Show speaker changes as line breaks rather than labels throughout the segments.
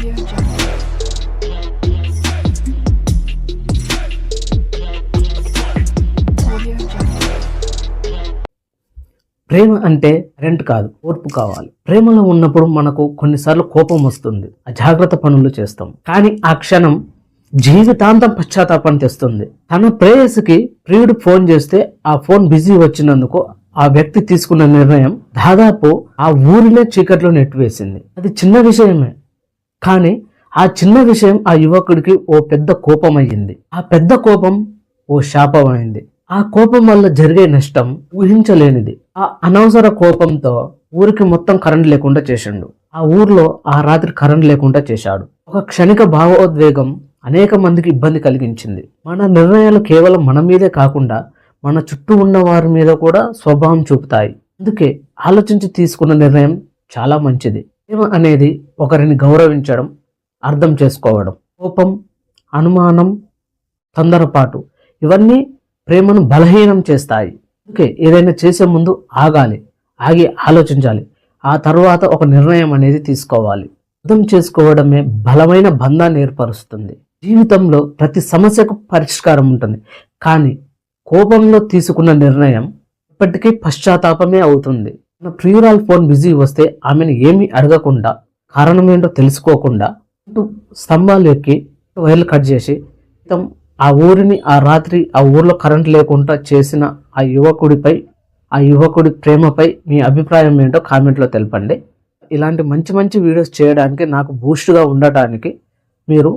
ప్రేమ అంటే రెంట్ కాదు ఓర్పు కావాలి. ప్రేమలో ఉన్నప్పుడు మనకు కొన్నిసార్లు కోపం వస్తుంది అజాగ్రత్త పనులు చేస్తాం. కానీ ఆ క్షణం జీవితాంతం పశ్చాత్తాపం తెస్తుంది. తన ప్రేయసికి ప్రియుడు ఫోన్ చేస్తే ఆ ఫోన్ బిజీ వచ్చినందుకు ఆ వ్యక్తి తీసుకున్న నిర్ణయం దాదాపు ఆ ఊరినే చీకట్లో నెట్టివేసింది అది చిన్న విషయమే కానీ ఆ చిన్న విషయం ఆ యువకుడికి ఓ పెద్ద కోపం అయ్యింది ఆ పెద్ద కోపం ఓ శాపం అయింది ఆ కోపం వల్ల జరిగే నష్టం ఊహించలేనిది. ఆ అనవసర కోపంతో ఊరికి మొత్తం కరెంట్ లేకుండా చేసిండు. ఆ ఊర్లో ఆ రాత్రి కరెంట్ లేకుండా చేశాడు. ఒక క్షణిక భావోద్వేగం అనేక మందికి ఇబ్బంది కలిగించింది. మన నిర్ణయాలు కేవలం మన మీదే కాకుండా మన చుట్టూ ఉన్న వారి మీద కూడా స్వభావం చూపుతాయి. అందుకే ఆలోచించి తీసుకున్న నిర్ణయం చాలా మంచిది. ప్రేమ అనేది ఒకరిని గౌరవించడం అర్థం చేసుకోవడం కోపం అనుమానం తొందరపాటు ఇవన్నీ ప్రేమను బలహీనం చేస్తాయి. ఓకే ఏదైనా చేసే ముందు ఆగాలి ఆగి ఆలోచించాలి. ఆ తర్వాత ఒక నిర్ణయం అనేది తీసుకోవాలి. అర్థం చేసుకోవడమే బలమైన బంధాన్ని ఏర్పరుస్తుంది. జీవితంలో ప్రతి సమస్యకు పరిష్కారం ఉంటుంది. కానీ కోపంలో తీసుకున్న నిర్ణయం ఇప్పటికీ పశ్చాత్తాపమే అవుతుంది. నా ప్రియురాల్ ఫోన్ బిజీ వస్తే ఆమెను ఏమీ అడగకుండా కారణం ఏంటో తెలుసుకోకుండా స్తంభాలు ఎక్కి వైర్లు కట్ చేసి ఆ ఊరిని ఆ రాత్రి ఆ ఊర్లో కరెంట్ లేకుండా చేసిన ఆ యువకుడిపై ఆ యువకుడి ప్రేమపై మీ అభిప్రాయం ఏంటో కామెంట్లో తెలపండి. ఇలాంటి మంచి మంచి వీడియోస్ చేయడానికి నాకు బూస్ట్గా ఉండటానికి మీరు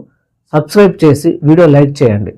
సబ్స్క్రైబ్ చేసి వీడియో లైక్ చేయండి.